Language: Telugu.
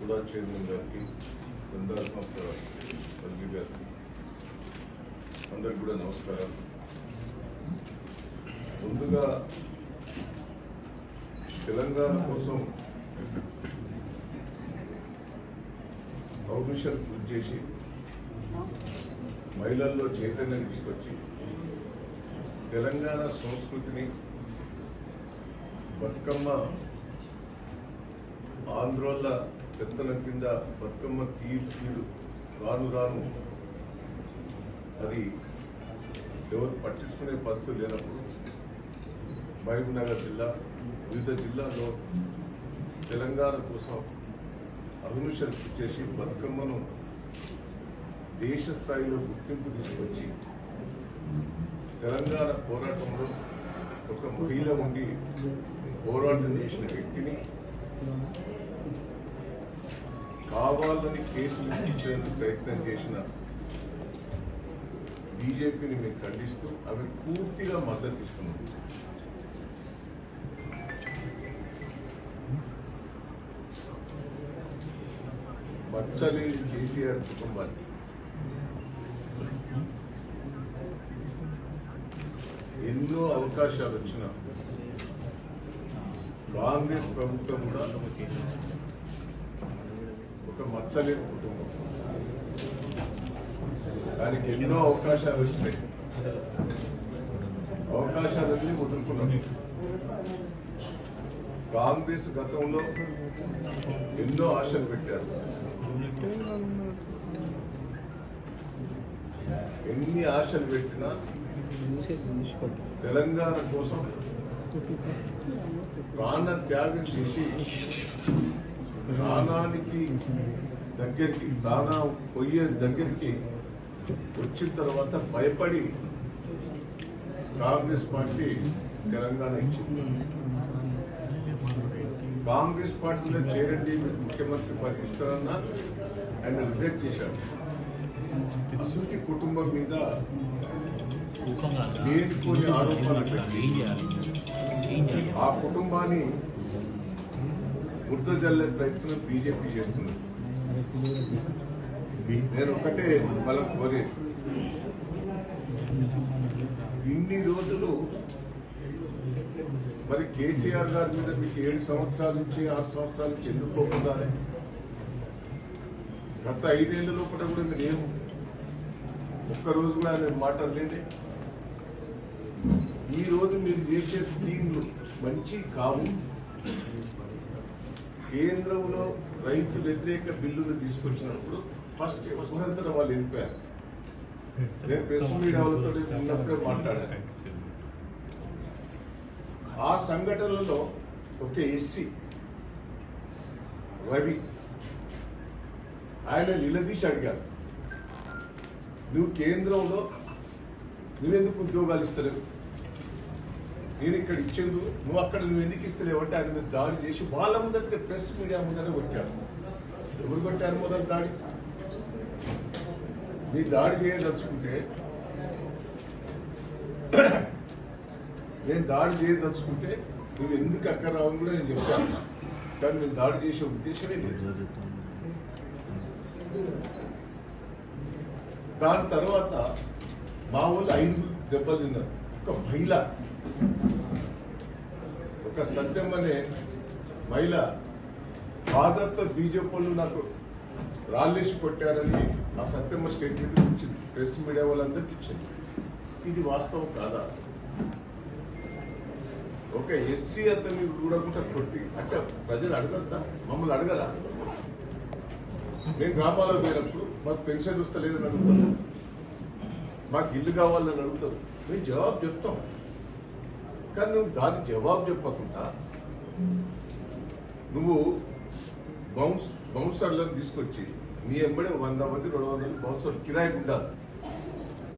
కూడా చైర్మన్ గారికి బృందాల సంస్థ పల్లి గారికి అందరికి కూడా నమస్కారం ముందుగా తెలంగాణ కోసం పర్మిషన్ పూర్తి చేసి మహిళల్లో చైతన్యం తీసుకొచ్చి తెలంగాణ సంస్కృతిని బతుకమ్మ ఆంధ్రోళ పెత్తనం కింద బతుకమ్మ తీరు తీరు రాను రాను. అది ఎవరు పట్టించుకునే పరిస్థితి లేనప్పుడు మహబూబ్నగర్ జిల్లా వివిధ జిల్లాల్లో తెలంగాణ కోసం అభినుషం చేసి బతుకమ్మను దేశ స్థాయిలో గుర్తింపు తీసుకొచ్చి తెలంగాణ పోరాటంలో ఒక మహిళ ఉండి పోరాటం చేసిన వ్యక్తిని కావాలని కేసులు ఇచ్చేందుకు ప్రయత్నం చేసిన బీజేపీని మేము ఖండిస్తూ అవి పూర్తిగా మద్దతు ఇస్తున్నాం మచ్చలి కేసీఆర్ కుటుంబాన్ని. ఎన్నో అవకాశాలు వచ్చినా కాంగ్రెస్ ప్రభుత్వం కూడా ఒక మచ్చలేని కుటుంబం దానికి ఎన్నో అవకాశాలు వచ్చినాయి అవకాశాలన్నీ వదులుకున్నాం కాంగ్రెస్ గతంలో ఎన్నో ఆశలు పెట్టారు ఎన్ని ఆశలు పెట్టినా తెలంగాణ కోసం ప్రాణ త్యాగం చేసి ప్రాణానికి దగ్గరికి ప్రాణ పొయ్యే దగ్గరికి వచ్చిన తర్వాత భయపడి కాంగ్రెస్ పార్టీ తెలంగాణ ఇచ్చింది. కాంగ్రెస్ పార్టీలో చేరండి మీకు ముఖ్యమంత్రి పదవి ఇస్తారన్నా ఆయన రిజెక్ట్ చేశారు. అసూతి కుటుంబం మీద లేనిపోని ఆరోపణలు ఆ కుటుంబాన్ని ముద్ద జల్లే ప్రయత్నం బీజేపీ చేస్తుంది. నేను ఒకటే బలం కోరేది. ఇన్ని రోజులు మరి కేసీఆర్ గారి మీద మీకు ఏడు సంవత్సరాల నుంచి ఆరు సంవత్సరాల నుంచి ఎందుకు పోకుండానే గత ఐదేళ్ళ లోపల కూడా మీరు ఏం ఒక్కరోజు కూడా ఆయన మాట్లాడలేదే ఈ రోజు మీరు చేసే స్కీమ్లు మంచి కావు? కేంద్రంలో రైతు వ్యతిరేక బిల్లులు తీసుకొచ్చినప్పుడు ఫస్ట్ ఊరంతా వాళ్ళు వెళ్ళిపోయారు? నేను ప్రెస్ మీడియా వాళ్ళతో ఉన్నప్పుడే మాట్లాడాను. ఆ సంఘటనలో ఒక ఎస్సీ రవి ఆయన నిలదీసి అడిగారు నువ్వు కేంద్రంలో నువ్వెందుకు ఉద్యోగాలు ఇస్తలేవు? నేను ఇక్కడ ఇచ్చేందు నువ్వు అక్కడ నువ్వు ఎందుకు ఇస్తలేవు అంటే ఆయన మీద దాడి చేసి వాళ్ళ ముందర ప్రెస్ మీడియా ముందరే కొట్టారు. ఎవరు కొట్టారు మొదలు దాడి? నీ దాడి చేయదలుచుకుంటే నేను దాడి చేయదలుచుకుంటే నువ్వు ఎందుకు అక్కడ రావు కూడా నేను చెప్తాను. కానీ నేను దాడి చేసే ఉద్దేశమే లేదు. దాని తర్వాత మా వాళ్ళు ఐదు దెబ్బలు తిన్నారు ఒక మహిళ ఒక సత్యం అనే మహిళ బాధతో బీజేపీ నాకు రాళ్ళేసి కొట్టారని ఆ సత్యమ్మ స్టేట్మెంట్ ఇచ్చింది ప్రెస్ మీడియా వాళ్ళందరికీ ఇచ్చింది. ఇది వాస్తవం కాదా? ఒక ఎస్సీ అతన్ని చూడకుండా కొట్టి అంటే ప్రజలు అడగద్దా? మమ్మల్ని అడగరా? నేను గ్రామాల్లో పోయినప్పుడు మాకు పెన్షన్ వస్తలేదని అడుగుతాను మాకు ఇల్లు కావాలని అడుగుతారు. మేము జవాబు చెప్తాం. కానీ నువ్వు దానికి జవాబు చెప్పకుండా నువ్వు బౌన్స్ బౌన్సర్లను తీసుకొచ్చి నీ ఎంబడే వంద మంది రెండు వందలు బౌన్సర్ కిరాయికి ఉండాలి.